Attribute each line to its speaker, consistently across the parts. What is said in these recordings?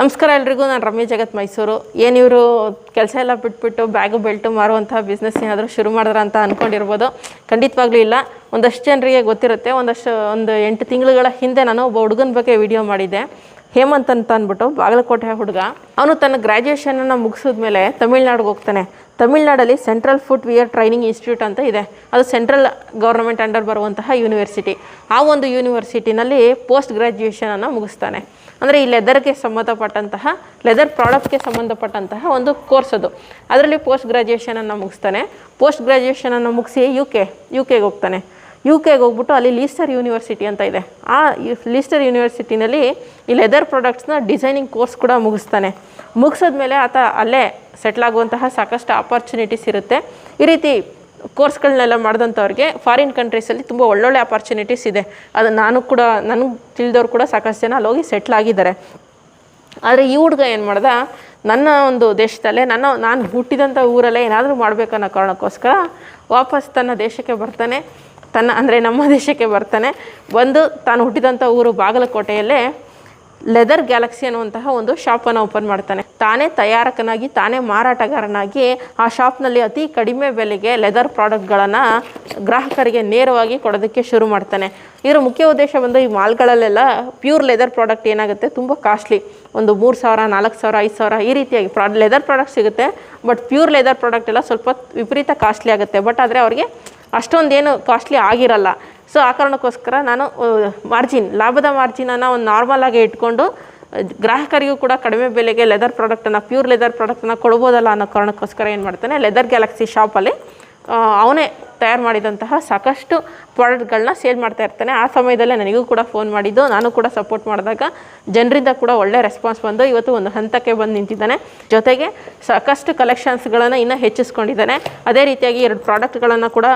Speaker 1: ನಮಸ್ಕಾರ ಎಲ್ರಿಗೂ, ನಾನು ರಮ್ಯ ಜಗತ್ ಮೈಸೂರು. ಏನು ಇವರು ಕೆಲಸ ಎಲ್ಲ ಬಿಟ್ಬಿಟ್ಟು ಬ್ಯಾಗು ಬೆಲ್ಟು ಮಾರುವಂಥ ಬಿಸ್ನೆಸ್ ಏನಾದರೂ ಶುರು ಮಾಡಿದ್ರ ಅಂತ ಅಂದ್ಕೊಂಡಿರ್ಬೋದು ಖಂಡಿತವಾಗ್ಲೂ ಇಲ್ಲ. ಒಂದಷ್ಟು ಜನರಿಗೆ ಗೊತ್ತಿರುತ್ತೆ. ಒಂದಷ್ಟು, ಒಂದು ಎಂಟು ತಿಂಗಳುಗಳ ಹಿಂದೆ ನಾನು ಒಬ್ಬ ಹುಡುಗನ ಬಗ್ಗೆ ವಿಡಿಯೋ ಮಾಡಿದ್ದೆ. ಹೇಮಂತ್ ಅಂತ ಅಂದ್ಬಿಟ್ಟು, ಬಾಗಲಕೋಟೆ ಹುಡುಗ. ಅವನು ತನ್ನ ಗ್ರ್ಯಾಜುಯೇಷನನ್ನು ಮುಗಿಸಿದ್ಮೇಲೆ ತಮಿಳ್ನಾಡಿಗೆ ಹೋಗ್ತಾನೆ. ತಮಿಳ್ನಾಡಲ್ಲಿ central footwear training institute ಅಂತ ಇದೆ. ಅದು ಸೆಂಟ್ರಲ್ ಗೌರ್ಮೆಂಟ್ ಅಂಡರ್ ಬರುವಂತಹ ಯೂನಿವರ್ಸಿಟಿ ಆ ಒಂದು ಯೂನಿವರ್ಸಿಟಿನಲ್ಲಿ ಪೋಸ್ಟ್ ಗ್ರ್ಯಾಜುಯೇಷನನ್ನು ಮುಗಿಸ್ತಾನೆ. ಅಂದರೆ ಈ ಲೆದರ್ಗೆ ಸಂಬಂಧಪಟ್ಟಂತಹ ಲೆದರ್ ಪ್ರಾಡಕ್ಟ್ಗೆ ಸಂಬಂಧಪಟ್ಟಂತಹ ಒಂದು ಕೋರ್ಸ್ ಅದು. ಅದರಲ್ಲಿ ಪೋಸ್ಟ್ ಗ್ರ್ಯಾಜುಯೇಷನನ್ನು ಮುಗಿಸ್ತಾನೆ. ಪೋಸ್ಟ್ ಗ್ರ್ಯಾಜುಯೇಷನನ್ನು ಮುಗಿಸಿ ಯು ಕೆ ಯು ಕೆಗೆ ಹೋಗ್ತಾನೆ. ಯು ಕೆಗೆ ಹೋಗ್ಬಿಟ್ಟು ಅಲ್ಲಿ ಲೀಸ್ಟರ್ ಯೂನಿವರ್ಸಿಟಿ ಅಂತ ಇದೆ. ಆ ಲೀಸ್ಟರ್ ಯೂನಿವರ್ಸಿಟಿನಲ್ಲಿ ಈ ಲೆದರ್ ಪ್ರಾಡಕ್ಟ್ಸ್ನ ಡಿಸೈನಿಂಗ್ ಕೋರ್ಸ್ ಕೂಡ ಮುಗಿಸ್ತಾನೆ. ಮುಗಿಸಿದ್ಮೇಲೆ ಆತ ಅಲ್ಲೇ ಸೆಟ್ಲಾಗುವಂತಹ ಸಾಕಷ್ಟು ಆಪರ್ಚುನಿಟೀಸ್ ಇರುತ್ತೆ. ಈ ರೀತಿ ಕೋರ್ಸ್ಗಳನ್ನೆಲ್ಲ ಮಾಡಿದಂಥವ್ರಿಗೆ ಫಾರಿನ್ ಕಂಟ್ರೀಸಲ್ಲಿ ತುಂಬ ಒಳ್ಳೊಳ್ಳೆ ಆಪರ್ಚುನಿಟೀಸ್ ಇದೆ. ಅದು ನಾನು ಕೂಡ, ನನಗೆ ತಿಳಿದವ್ರು ಕೂಡ ಸಾಕಷ್ಟು ಜನ ಅಲ್ಲಿ ಹೋಗಿ ಸೆಟ್ಲ್ ಆಗಿದ್ದಾರೆ. ಆದರೆ ಈ ಹುಡುಗ ಏನು ಮಾಡ್ದ? ನನ್ನ ಒಂದು ದೇಶದಲ್ಲೇ, ನನ್ನ, ನಾನು ಹುಟ್ಟಿದಂಥ ಊರಲ್ಲೇ ಏನಾದರೂ ಮಾಡಬೇಕನ್ನೋ ಕಾರಣಕ್ಕೋಸ್ಕರ ವಾಪಸ್ ತನ್ನ ದೇಶಕ್ಕೆ ಬರ್ತಾನೆ. ತನ್ನ, ಅಂದರೆ ನಮ್ಮ ದೇಶಕ್ಕೆ ಬರ್ತಾನೆ. ಬಂದು ತಾನು ಹುಟ್ಟಿದಂಥ ಊರು ಬಾಗಲಕೋಟೆಯಲ್ಲೇ ಲೆದರ್ ಗ್ಯಾಲಕ್ಸಿ ಅನ್ನುವಂತಹ ಒಂದು ಶಾಪನ್ನು ಓಪನ್ ಮಾಡ್ತಾನೆ. ತಾನೇ ತಯಾರಕನಾಗಿ, ತಾನೇ ಮಾರಾಟಗಾರನಾಗಿ ಆ ಶಾಪ್ನಲ್ಲಿ ಅತಿ ಕಡಿಮೆ ಬೆಲೆಗೆ ಲೆದರ್ ಪ್ರಾಡಕ್ಟ್ಗಳನ್ನು ಗ್ರಾಹಕರಿಗೆ ನೇರವಾಗಿ ಕೊಡೋದಕ್ಕೆ ಶುರು ಮಾಡ್ತಾನೆ. ಇದರ ಮುಖ್ಯ ಉದ್ದೇಶ ಬಂದು ಈ ಮಾಲ್ಗಳಲ್ಲೆಲ್ಲ ಪ್ಯೂರ್ ಲೆದರ್ ಪ್ರಾಡಕ್ಟ್ ಏನಾಗುತ್ತೆ? ತುಂಬ ಕಾಸ್ಟ್ಲಿ. ಒಂದು ಮೂರು ಸಾವಿರ, ನಾಲ್ಕು ಸಾವಿರ, ಐದು ಸಾವಿರ ಈ ರೀತಿಯಾಗಿ ಪ್ರಾ, ಲೆದರ್ ಪ್ರಾಡಕ್ಟ್ ಸಿಗುತ್ತೆ. ಬಟ್ ಪ್ಯೂರ್ ಲೆದರ್ ಪ್ರಾಡಕ್ಟ್ ಎಲ್ಲ ಸ್ವಲ್ಪ ವಿಪರೀತ ಕಾಸ್ಟ್ಲಿ ಆಗುತ್ತೆ. ಬಟ್ ಆದರೆ ಅವರಿಗೆ ಅಷ್ಟೊಂದೇನು ಕಾಸ್ಟ್ಲಿ ಆಗಿರಲ್ಲ. ಸೊ ಆ ಕಾರಣಕ್ಕೋಸ್ಕರ ನಾನು ಮಾರ್ಜಿನ್ ಲಾಭದ ಮಾರ್ಜಿನನ್ನು ಒಂದು ನಾರ್ಮಲಾಗಿ ಇಟ್ಕೊಂಡು ಗ್ರಾಹಕರಿಗೂ ಕೂಡ ಕಡಿಮೆ ಬೆಲೆಗೆ ಲೆದರ್ ಪ್ರಾಡಕ್ಟನ್ನು ಪ್ಯೂರ್ ಲೆದರ್ ಪ್ರಾಡಕ್ಟನ್ನು ಕೊಡ್ಬೋದಲ್ಲ ಅನ್ನೋ ಕಾರಣಕ್ಕೋಸ್ಕರ ಏನು ಮಾಡ್ತಾನೆ ಲೆದರ್ ಗ್ಯಾಲಕ್ಸಿ ಶಾಪಲ್ಲಿ ಅವನೇ ತಯಾರು ಮಾಡಿದಂತಹ ಸಾಕಷ್ಟು ಪ್ರಾಡಕ್ಟ್ಗಳನ್ನ ಸೇಲ್ ಮಾಡ್ತಾ ಇರ್ತಾನೆ. ಆ ಸಮಯದಲ್ಲೇ ನನಗೂ ಕೂಡ ಫೋನ್ ಮಾಡಿದ್ದು, ನಾನು ಕೂಡ ಸಪೋರ್ಟ್ ಮಾಡಿದಾಗ ಜನರಿಂದ ಕೂಡ ಒಳ್ಳೆ ರೆಸ್ಪಾನ್ಸ್ ಬಂದು ಇವತ್ತು ಒಂದು ಹಂತಕ್ಕೆ ಬಂದು ನಿಂತಿದ್ದಾನೆ. ಜೊತೆಗೆ ಸಾಕಷ್ಟು ಕಲೆಕ್ಷನ್ಸ್ಗಳನ್ನು ಇನ್ನೂ ಹೆಚ್ಚಿಸ್ಕೊಂಡಿದ್ದಾನೆ. ಅದೇ ರೀತಿಯಾಗಿ ಎರಡು ಪ್ರಾಡಕ್ಟ್ಗಳನ್ನು ಕೂಡ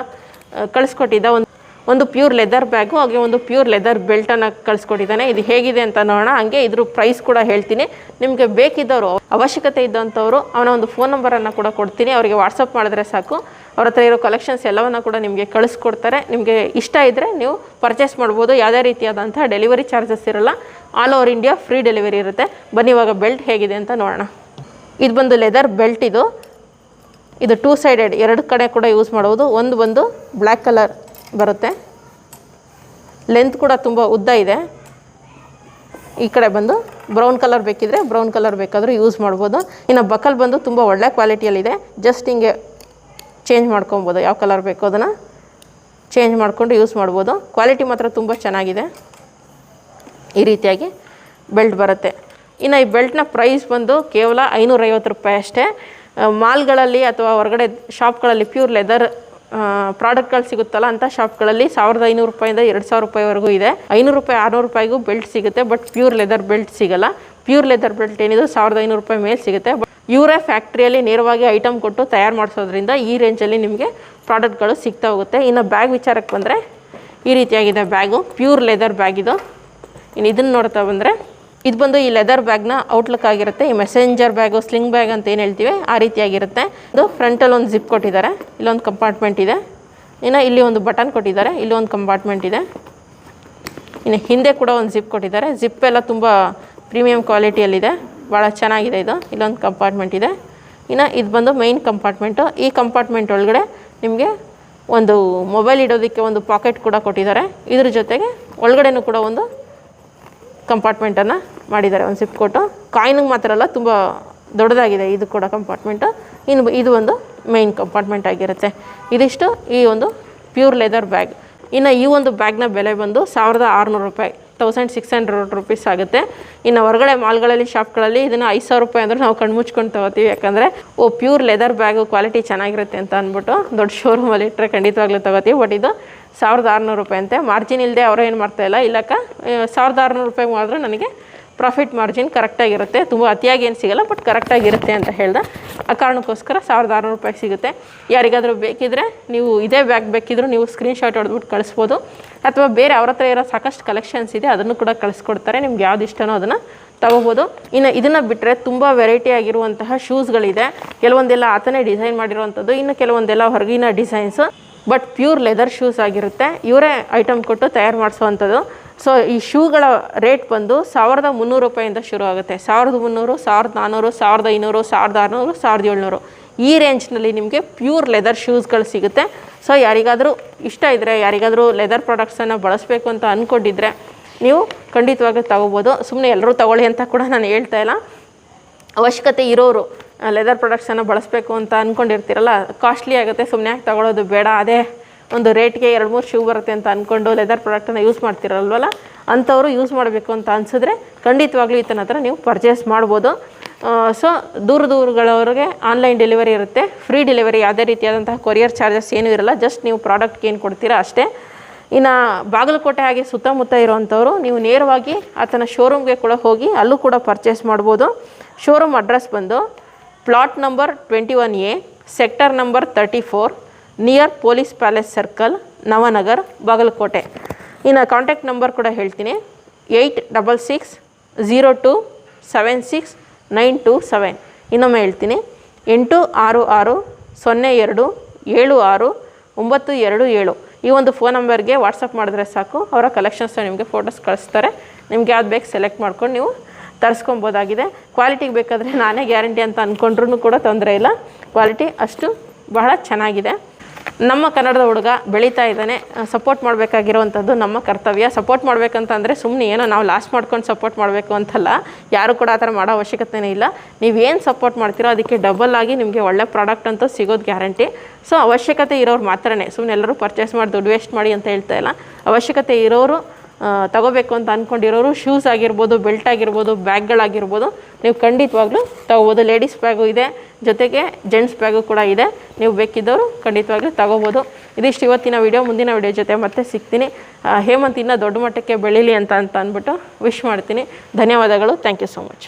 Speaker 1: ಕಳಿಸ್ಕೊಟ್ಟಿದ್ದ ಒಂದು ಒಂದು ಪ್ಯೂರ್ ಲೆದರ್ ಬ್ಯಾಗು, ಹಾಗೆ ಒಂದು ಪ್ಯೂರ್ ಲೆದರ್ ಬೆಲ್ಟನ್ನು ಕಳಿಸ್ಕೊಟ್ಟಿದ್ದಾನೆ. ಇದು ಹೇಗಿದೆ ಅಂತ ನೋಡೋಣ. ಹಾಗೆ ಇದ್ರ ಪ್ರೈಸ್ ಕೂಡ ಹೇಳ್ತೀನಿ. ನಿಮಗೆ ಬೇಕಿದ್ದವರು, ಅವಶ್ಯಕತೆ ಇದ್ದಂಥವ್ರು ಅವನ ಒಂದು ಫೋನ್ ನಂಬರನ್ನು ಕೂಡ ಕೊಡ್ತೀನಿ. ಅವರಿಗೆ ವಾಟ್ಸಪ್ ಮಾಡಿದ್ರೆ ಸಾಕು. ಅವ್ರ ಹತ್ರ ಇರೋ ಕಲೆಕ್ಷನ್ಸ್ ಎಲ್ಲವನ್ನು ಕೂಡ ನಿಮಗೆ ಕಳಿಸ್ಕೊಡ್ತಾರೆ. ನಿಮಗೆ ಇಷ್ಟ ಇದ್ದರೆ ನೀವು ಪರ್ಚೇಸ್ ಮಾಡ್ಬೋದು. ಯಾವುದೇ ರೀತಿಯಾದಂಥ ಡೆಲಿವರಿ ಚಾರ್ಜಸ್ ಇರೋಲ್ಲ. All over India free delivery ಇರುತ್ತೆ. ಬನ್ನಿ, ಇವಾಗ ಬೆಲ್ಟ್ ಹೇಗಿದೆ ಅಂತ ನೋಡೋಣ. ಇದು ಬಂದು ಲೆದರ್ ಬೆಲ್ಟ್ ಇದು. ಇದು ಟೂ ಸೈಡೆಡ್ ಎರಡು ಕಡೆ ಕೂಡ ಯೂಸ್ ಮಾಡ್ಬೋದು. ಒಂದು ಬಂದು ಬ್ಲ್ಯಾಕ್ ಕಲರ್ ಬರುತ್ತೆ. ಲೆಂತ್ ಕೂಡ ತುಂಬ ಉದ್ದ ಇದೆ. ಈ ಕಡೆ ಬಂದು ಬ್ರೌನ್ ಕಲರ್ ಬೇಕಿದ್ರೆ ಬ್ರೌನ್ ಕಲರ್ ಬೇಕಾದರೂ ಯೂಸ್ ಮಾಡ್ಬೋದು. ಇನ್ನು ಬಕಲ್ ಬಂದು ತುಂಬ ಒಳ್ಳೆ ಕ್ವಾಲಿಟಿಯಲ್ಲಿದೆ ಜಸ್ಟ್ ಹಿಂಗೆ ಚೇಂಜ್ ಮಾಡ್ಕೊಬೋದು. ಯಾವ ಕಲರ್ ಬೇಕೋ ಅದನ್ನು ಚೇಂಜ್ ಮಾಡಿಕೊಂಡು ಯೂಸ್ ಮಾಡ್ಬೋದು. ಕ್ವಾಲಿಟಿ ಮಾತ್ರ ತುಂಬ ಚೆನ್ನಾಗಿದೆ. ಈ ರೀತಿಯಾಗಿ ಬೆಲ್ಟ್ ಬರುತ್ತೆ. ಇನ್ನು ಈ ಬೆಲ್ಟ್ನ ಪ್ರೈಸ್ ಬಂದು ಕೇವಲ ಐನೂರೈವತ್ತು ರೂಪಾಯಿ ಅಷ್ಟೇ. ಮಾಲ್ಗಳಲ್ಲಿ ಅಥವಾ ಹೊರಗಡೆ ಶಾಪ್ಗಳಲ್ಲಿ ಪ್ಯೂರ್ ಲೆದರ್ ಪ್ರಾಡಕ್ಟ್ಗಳು ಸಿಗುತ್ತಲ್ಲ ಅಂತ ಶಾಪ್ಗಳಲ್ಲಿ ಸಾವಿರದ ಐನೂರು ರೂಪಾಯಿಂದ ಎರಡು ಸಾವಿರ ರೂಪಾಯಿವರೆಗೂ ಇದೆ. ಐನೂರು ರೂಪಾಯಿ, ಆರುನೂರು ರೂಪಾಯಿಗೂ ಬೆಲ್ಟ್ ಸಿಗುತ್ತೆ, ಬಟ್ ಪ್ಯೂರ್ ಲೆದರ್ ಬೆಲ್ಟ್ ಸಿಗಲ್ಲ. ಪ್ಯೂರ್ ಲೆದರ್ ಬೆಲ್ಟ್ ಏನಿದೆ, ಸಾವಿರದ ಐನೂರು ರೂಪಾಯಿ ಮೇಲೆ ಸಿಗುತ್ತೆ. ಬಟ್ ಇವರೇ ಫ್ಯಾಕ್ಟ್ರಿಯಲ್ಲಿ ನೇರವಾಗಿ ಐಟಮ್ ಕೊಟ್ಟು ತಯಾರು ಮಾಡಿಸೋದ್ರಿಂದ ಈ ರೇಂಜಲ್ಲಿ ನಿಮಗೆ ಪ್ರಾಡಕ್ಟ್ಗಳು ಸಿಗ್ತಾ ಹೋಗುತ್ತೆ. ಇನ್ನು ಬ್ಯಾಗ್ ವಿಚಾರಕ್ಕೆ ಬಂದರೆ ಈ ರೀತಿಯಾಗಿದೆ ಬ್ಯಾಗು, ಪ್ಯೂರ್ ಲೆದರ್ ಬ್ಯಾಗ್ ಇದು. ಇನ್ನು ಇದನ್ನು ನೋಡ್ತಾ ಬಂದರೆ ಇದು ಬಂದು ಈ ಲೆದರ್ ಬ್ಯಾಗ್ನ ಔಟ್ಲುಕ್ ಆಗಿರುತ್ತೆ, ಈ ಮೆಸೆಂಜರ್ ಬ್ಯಾಗು ಸ್ಲಿಂಗ್ ಬ್ಯಾಗ್ ಅಂತ ಏನು ಹೇಳ್ತೀವಿ, ಆ ರೀತಿಯಾಗಿರುತ್ತೆ. ಇದು ಫ್ರಂಟಲ್ಲಿ ಒಂದು ಜಿಪ್ ಕೊಟ್ಟಿದ್ದಾರೆ ಇಲ್ಲೊಂದು ಕಂಪಾರ್ಟ್ಮೆಂಟ್ ಇದೆ. ಇನ್ನು ಇಲ್ಲಿ ಒಂದು ಬಟನ್ ಕೊಟ್ಟಿದ್ದಾರೆ, ಇಲ್ಲಿ ಒಂದು ಕಂಪಾರ್ಟ್ಮೆಂಟ್ ಇದೆ. ಇನ್ನು ಹಿಂದೆ ಕೂಡ ಒಂದು ಜಿಪ್ ಕೊಟ್ಟಿದ್ದಾರೆ. ಜಿಪ್ ಎಲ್ಲ ತುಂಬ ಪ್ರೀಮಿಯಂ ಕ್ವಾಲಿಟಿಯಲ್ಲಿದೆ ಭಾಳ ಚೆನ್ನಾಗಿದೆ ಇದು. ಇಲ್ಲೊಂದು ಕಂಪಾರ್ಟ್ಮೆಂಟ್ ಇದೆ. ಇನ್ನು ಇದು ಬಂದು ಮೈನ್ ಕಂಪಾರ್ಟ್ಮೆಂಟು ಈ ಕಂಪಾರ್ಟ್ಮೆಂಟ್ ಒಳಗಡೆ ನಿಮಗೆ ಒಂದು ಮೊಬೈಲ್ ಇಡೋದಕ್ಕೆ ಒಂದು ಪಾಕೆಟ್ ಕೂಡ ಕೊಟ್ಟಿದ್ದಾರೆ. ಇದ್ರ ಜೊತೆಗೆ ಒಳಗಡೆನೂ ಕೂಡ ಒಂದು ಕಂಪಾರ್ಟ್ಮೆಂಟನ್ನು ಮಾಡಿದ್ದಾರೆ, ಒಂದು ಸಿಪ್ ಕೊಟ್ಟು. ಕಾಯಿನ್ಗೆ ಮಾತ್ರ ಅಲ್ಲ, ತುಂಬ ದೊಡ್ಡದಾಗಿದೆ ಇದು ಕೂಡ ಕಂಪಾರ್ಟ್ಮೆಂಟು ಇನ್ನು ಇದು ಒಂದು ಮೇಯ್ನ್ ಕಂಪಾರ್ಟ್ಮೆಂಟ್ ಆಗಿರುತ್ತೆ. ಇದಿಷ್ಟು ಈ ಒಂದು ಪ್ಯೂರ್ ಲೆದರ್ ಬ್ಯಾಗ್ ಇನ್ನು ಈ ಒಂದು ಬ್ಯಾಗ್ನ ಬೆಲೆ ಬಂದು ಸಾವಿರದ ಆರುನೂರು ರೂಪಾಯಿ ತೌಸಂಡ್ ಸಿಕ್ಸ್ ಹಂಡ್ರೆಡ್ ರುಪೀಸ್ ಆಗುತ್ತೆ. ಇನ್ನು ಹೊರಗಡೆ ಮಾಲ್ಗಳಲ್ಲಿ, ಶಾಪ್ಗಳಲ್ಲಿ ಇದನ್ನು ಐದು ಸಾವಿರ ರೂಪಾಯಿ ಅಂದರೆ ನಾವು ಕಣ್ಮುಚ್ಕೊಂಡು ತೊಗೋತೀವಿ. ಯಾಕಂದರೆ, ಓ ಪ್ಯೂರ್ ಲೆದರ್ ಬ್ಯಾಗು ಕ್ವಾಲಿಟಿ ಚೆನ್ನಾಗಿರುತ್ತೆ ಅಂತ ಅಂದ್ಬಿಟ್ಟು ದೊಡ್ಡ ಶೋರೂಮಲ್ಲಿ ಇಟ್ಟರೆ ಖಂಡಿತವಾಗ್ಲೂ ತೊಗೋತೀವಿ. ಬಟ್ ಇದು ಸಾವಿರದ ಆರುನೂರು ರೂಪಾಯಿ ಅಂತೆ. ಮಾರ್ಜಿನ್ ಇಲ್ಲದೆ ಅವರೇನು ಮಾಡ್ತಾಯಿಲ್ಲ ಇಲ್ಲಕ್ಕ ಸಾವಿರದ ಆರುನೂರು ರೂಪಾಯಿಗೆ ಮಾತ್ರ ನನಗೆ ಪ್ರಾಫಿಟ್ ಮಾರ್ಜಿನ್ ಕರೆಕ್ಟಾಗಿರುತ್ತೆ. ತುಂಬ ಅತಿಯಾಗಿ ಏನು ಸಿಗಲ್ಲ ಬಟ್ ಕರೆಕ್ಟಾಗಿರುತ್ತೆ ಅಂತ ಹೇಳ್ದೆ. ಆ ಕಾರಣಕ್ಕೋಸ್ಕರ ಸಾವಿರದ ಆರುನೂರು ರೂಪಾಯಿಗೆ ಸಿಗುತ್ತೆ. ಯಾರಿಗಾದರೂ ಬೇಕಿದ್ರೆ ನೀವು ಇದೇ ಬ್ಯಾಗ್ ಬೇಕಿದ್ದರೂ ನೀವು ಸ್ಕ್ರೀನ್ಶಾಟ್ ಹೊಡೆದ್ಬಿಟ್ಟು ಕಳಿಸ್ಬೋದು. ಅಥವಾ ಬೇರೆ ಅವ್ರ ಹತ್ರ ಇರೋ ಸಾಕಷ್ಟು ಕಲೆಕ್ಷನ್ಸ್ ಇದೆ, ಅದನ್ನು ಕೂಡ ಕಳಿಸ್ಕೊಡ್ತಾರೆ. ನಿಮ್ಗೆ ಯಾವ್ದು ಇಷ್ಟನೋ ಅದನ್ನು ತಗೋಬೋದು. ಇನ್ನು ಇದನ್ನು ಬಿಟ್ಟರೆ ತುಂಬ ವೆರೈಟಿ ಆಗಿರುವಂತಹ ಶೂಸ್ಗಳಿದೆ ಕೆಲವೊಂದೆಲ್ಲ ಆತನೇ ಡಿಸೈನ್ ಮಾಡಿರುವಂಥದ್ದು, ಇನ್ನು ಕೆಲವೊಂದೆಲ್ಲ ಹೊರಗಿನ designs but pure leather shoes ಆಗಿರುತ್ತೆ. ಇವರೇ ಐಟಮ್ ಕೊಟ್ಟು ತಯಾರು ಮಾಡಿಸುವಂಥದ್ದು. ಸೊ ಈ ಶೂಗಳ ರೇಟ್ ಬಂದು ಸಾವಿರದ ಮುನ್ನೂರು ರೂಪಾಯಿಂದ ಶುರು ಆಗುತ್ತೆ. ಸಾವಿರದ ಮುನ್ನೂರು, ಸಾವಿರದ ನಾನ್ನೂರು ಸಾವಿರದ ಐನೂರು, ಸಾವಿರದ ಆರುನೂರು, ಸಾವಿರದ ಏಳ್ನೂರು. ಈ ರೇಂಜ್ನಲ್ಲಿ ನಿಮಗೆ ಪ್ಯೂರ್ ಲೆದರ್ ಶೂಸ್ಗಳು ಸಿಗುತ್ತೆ. ಸೊ ಯಾರಿಗಾದರೂ ಇಷ್ಟ ಇದ್ದರೆ ಯಾರಿಗಾದರೂ ಲೆದರ್ ಪ್ರಾಡಕ್ಟ್ಸನ್ನು ಬಳಸಬೇಕು ಅಂತ ಅಂದ್ಕೊಂಡಿದ್ರೆ ನೀವು ಖಂಡಿತವಾಗಿ ತಗೋಬೋದು. ಸುಮ್ಮನೆ ಎಲ್ಲರೂ ತಗೊಳ್ಳಿ ಅಂತ ಕೂಡ ನಾನು ಹೇಳ್ತಾ ಇಲ್ಲ. ಅವಶ್ಯಕತೆ ಇರೋರು ಲೆದರ್ ಪ್ರಾಡಕ್ಟ್ಸನ್ನು ಬಳಸಬೇಕು ಅಂತ ಅಂದ್ಕೊಂಡಿರ್ತೀರಲ್ಲ ಕಾಸ್ಟ್ಲಿ ಆಗುತ್ತೆ. ಸುಮ್ಮನೆ ಯಾಕೆ ತಗೊಳ್ಳೋದು ಬೇಡ, ಅದೇ ಒಂದು ರೇಟ್ಗೆ ಎರಡು ಮೂರು ಶೂ ಬರುತ್ತೆ ಅಂತ ಅಂದ್ಕೊಂಡು ಲೆದರ್ ಪ್ರಾಡಕ್ಟನ್ನು ಯೂಸ್ ಮಾಡ್ತಿರಲ್ವಲ್ಲ? ಅಂಥವರು ಯೂಸ್ ಮಾಡಬೇಕು ಅಂತ ಅನಿಸಿದ್ರೆ ಖಂಡಿತವಾಗ್ಲೂ ಈತನ ಹತ್ರ ನೀವು ಪರ್ಚೇಸ್ ಮಾಡ್ಬೋದು. ಸೊ ದೂರ ದೂರಗಳವ್ರಿಗೆ ಆನ್ಲೈನ್ ಡೆಲಿವರಿ ಇರುತ್ತೆ. ಫ್ರೀ ಡೆಲಿವರಿ ಯಾವುದೇ ರೀತಿಯಾದಂತಹ ಕೊರಿಯರ್ ಚಾರ್ಜಸ್ ಏನೂ ಇರಲ್ಲ. ಜಸ್ಟ್ ನೀವು ಪ್ರಾಡಕ್ಟ್ಗೆ ಏನು ಕೊಡ್ತೀರಾ ಅಷ್ಟೇ. ಇನ್ನು ಬಾಗಲಕೋಟೆ ಹಾಗೆ ಸುತ್ತಮುತ್ತ ಇರುವಂಥವ್ರು, ನೀವು ನೇರವಾಗಿ ಆತನ ಶೋರೂಮ್ಗೆ ಕೂಡ ಹೋಗಿ ಅಲ್ಲೂ ಕೂಡ ಪರ್ಚೇಸ್ ಮಾಡ್ಬೋದು. ಶೋರೂಮ್ ಅಡ್ರೆಸ್ ಬಂದು plot number twenty one sector number thirty four near police palace circle Navanagar Bagalkote ಇನ್ನು ಕಾಂಟ್ಯಾಕ್ಟ್ ನಂಬರ್ ಕೂಡ ಹೇಳ್ತೀನಿ. Eight double six zero two seven six nine two seven ಇನ್ನೊಮ್ಮೆ ಹೇಳ್ತೀನಿ. ಎಂಟು ಆರು ಆರು ಸೊನ್ನೆ ಎರಡು ಏಳು ಆರು ಒಂಬತ್ತು ಎರಡು ಏಳು. ಈ ಒಂದು ಫೋನ್ ನಂಬರ್ಗೆ ವಾಟ್ಸಪ್ ಮಾಡಿದ್ರೆ ಸಾಕು. ಅವರ ಕಲೆಕ್ಷನ್ಸ್ನ ನಿಮಗೆ ಫೋಟೋಸ್ ಕಳಿಸ್ತಾರೆ. ನಿಮ್ಗೆ ಯಾವ್ದು ಬೇಕು ಸೆಲೆಕ್ಟ್ ಮಾಡ್ಕೊಂಡು ನೀವು ತರಿಸ್ಕೊಬೋದಾಗಿದೆ. ಕ್ವಾಲಿಟಿಗೆ ಬೇಕಾದರೆ ನಾನೇ ಗ್ಯಾರಂಟಿ ಅಂತ ಅಂದ್ಕೊಂಡ್ರೂ ಕೂಡ ತೊಂದರೆ ಇಲ್ಲ. ಕ್ವಾಲಿಟಿ ಅಷ್ಟು ಬಹಳ ಚೆನ್ನಾಗಿದೆ. ನಮ್ಮ ಕನ್ನಡದ ಹುಡುಗ ಬೆಳೀತಾ ಇದ್ದಾನೆ. ಸಪೋರ್ಟ್ ಮಾಡಬೇಕಾಗಿರುವಂಥದ್ದು ನಮ್ಮ ಕರ್ತವ್ಯ. ಸಪೋರ್ಟ್ ಮಾಡಬೇಕಂತಂದರೆ ಸುಮ್ಮನೆ ಏನೋ ನಾವು ಲಾಸ್ಟ್ ಮಾಡ್ಕೊಂಡು ಸಪೋರ್ಟ್ ಮಾಡಬೇಕು ಅಂತಲ್ಲ. ಯಾರು ಕೂಡ ಆ ಥರ ಮಾಡೋ ಅವಶ್ಯಕತೆನೇ ಇಲ್ಲ. ನೀವೇನು ಸಪೋರ್ಟ್ ಮಾಡ್ತೀರೋ ಅದಕ್ಕೆ ಡಬಲ್ ಆಗಿ ನಿಮಗೆ ಒಳ್ಳೆ ಪ್ರಾಡಕ್ಟ್ ಅಂತೂ ಸಿಗೋದು ಗ್ಯಾರಂಟಿ ಸೊ ಅವಶ್ಯಕತೆ ಇರೋರು ಮಾತ್ರನೇ. ಸುಮ್ಮನೆ ಎಲ್ಲರೂ ಪರ್ಚೇಸ್ ಮಾಡಿ, ದುಡ್ಡು ವೇಸ್ಟ್ ಮಾಡಿ ಅಂತ ಹೇಳ್ತಾ ಇಲ್ಲ. ಅವಶ್ಯಕತೆ ಇರೋರು ತಗೋಬೇಕು ಅಂತ ಅಂದ್ಕೊಂಡಿರೋರು ಶೂಸ್ ಆಗಿರ್ಬೋದು ಬೆಲ್ಟ್ ಆಗಿರ್ಬೋದು, ಬ್ಯಾಗ್ಗಳಾಗಿರ್ಬೋದು, ನೀವು ಖಂಡಿತವಾಗ್ಲೂ ತಗೋಬೋದು. ಲೇಡೀಸ್ ಬ್ಯಾಗು ಇದೆ, ಜೊತೆಗೆ ಜೆಂಟ್ಸ್ ಬ್ಯಾಗು ಕೂಡ ಇದೆ. ನೀವು ಬೇಕಿದ್ದವರು ಖಂಡಿತವಾಗ್ಲೂ ತಗೋಬೋದು. ಇದಿಷ್ಟು ಇವತ್ತಿನ ವಿಡಿಯೋ ಮುಂದಿನ ವಿಡಿಯೋ ಜೊತೆ ಮತ್ತೆ ಸಿಗ್ತೀನಿ. ಹೇಮಂತ್ ಇನ್ನೂ ದೊಡ್ಡ ಮಟ್ಟಕ್ಕೆ ಬೆಳೀಲಿ ಅಂತ ಅಂತ ಅಂದ್ಬಿಟ್ಟು ವಿಶ್ ಮಾಡ್ತೀನಿ. ಧನ್ಯವಾದಗಳು. Thank you so much